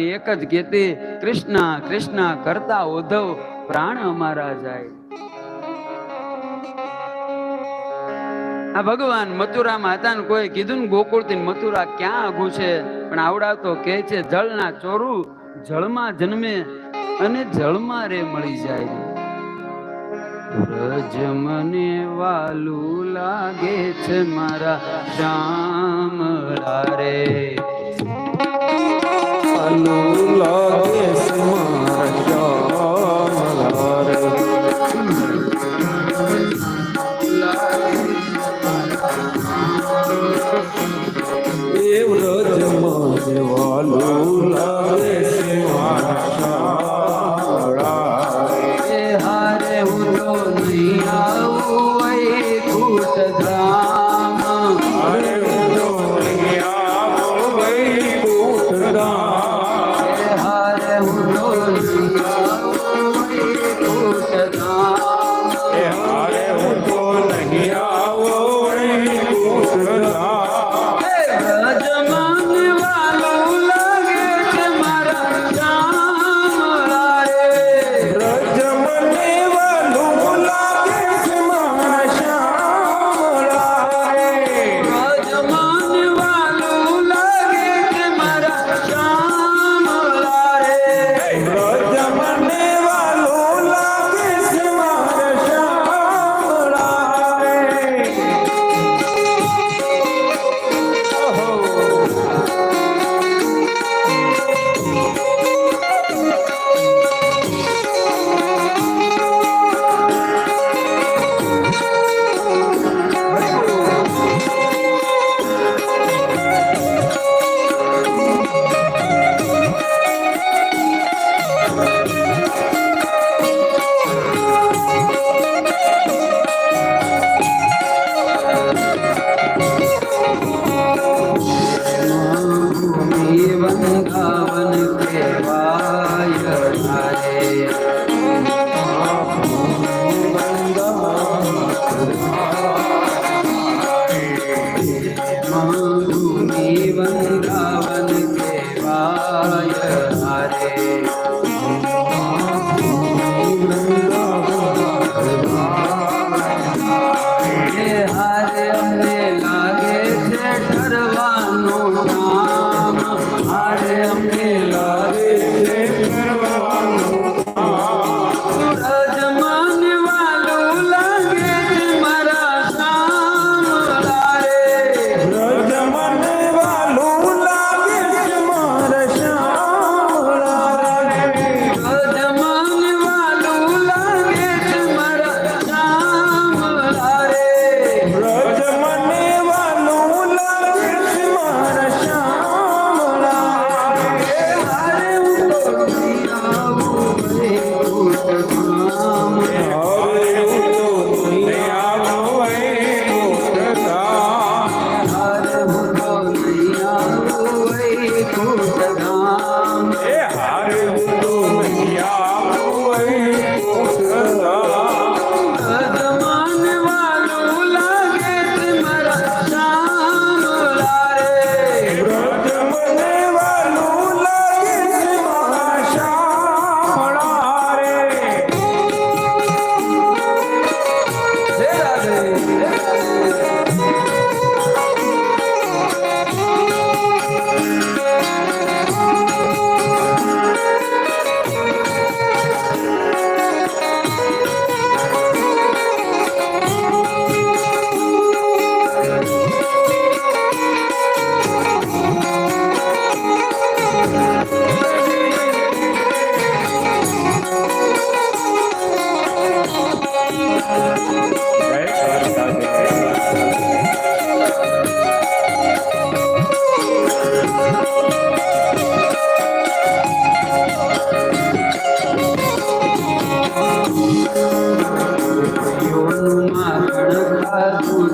એક જ ગીતે કૃષ્ણ કૃષ્ણ કરતા ઉદ્ધવ પ્રાણ અમારા જાય. આ ભગવાન મથુરા માતા કોઈ કીધું ને ગોકુળથી મથુરા ક્યાં આઘું છે? પણ આવડાવતો કે છે, જળના ચોરું જળમાં જન્મે અને જળમાં રે મળી જાય. રજ મને વાલું લાગે છે મારા શ્યામ રે long, long. Radhe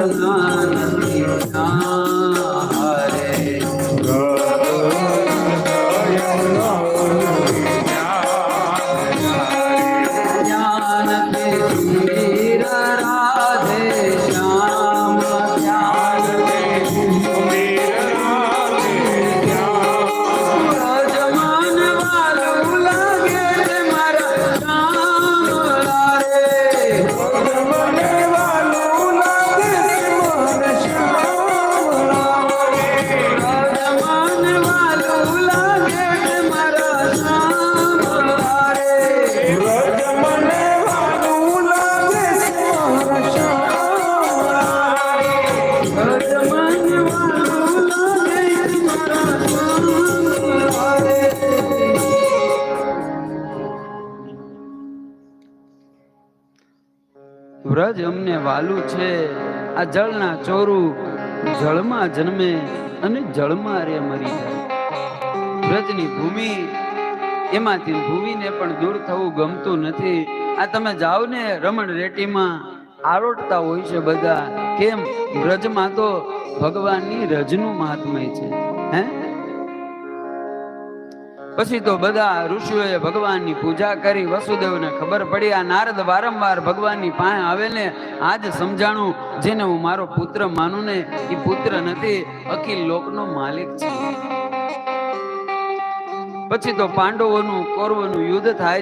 Ramadan Vraj અમને વાલું છે. આ જળના ચોરું જળમાં જન્મે અને જળમાં રે મરી જાય. વ્રજની ભૂમિ, એમાંથી ભૂમિને પણ દૂર થવું ગમતું નથી. આ તમે જાઓ ને રમણ રેટીમાં, આરોટતા હોય છે બધા. કેમ? વ્રજમાં તો ભગવાનની રજનું મહાત્મય છે. હે? પછી તો બધા ઋષિઓએ ભગવાનની પૂજા કરી, વસુદેવને ખબર પડી, આ નારદ વારંવાર ભગવાનની પાસે આવે ને, આજ સમજાણું, જેને હું મારો પુત્ર માનું ને એ પુત્ર નથી અખિલ લોકનો માલિક છે. પછી તો પાંડવોનું, કૌરવોનું યુદ્ધ થાય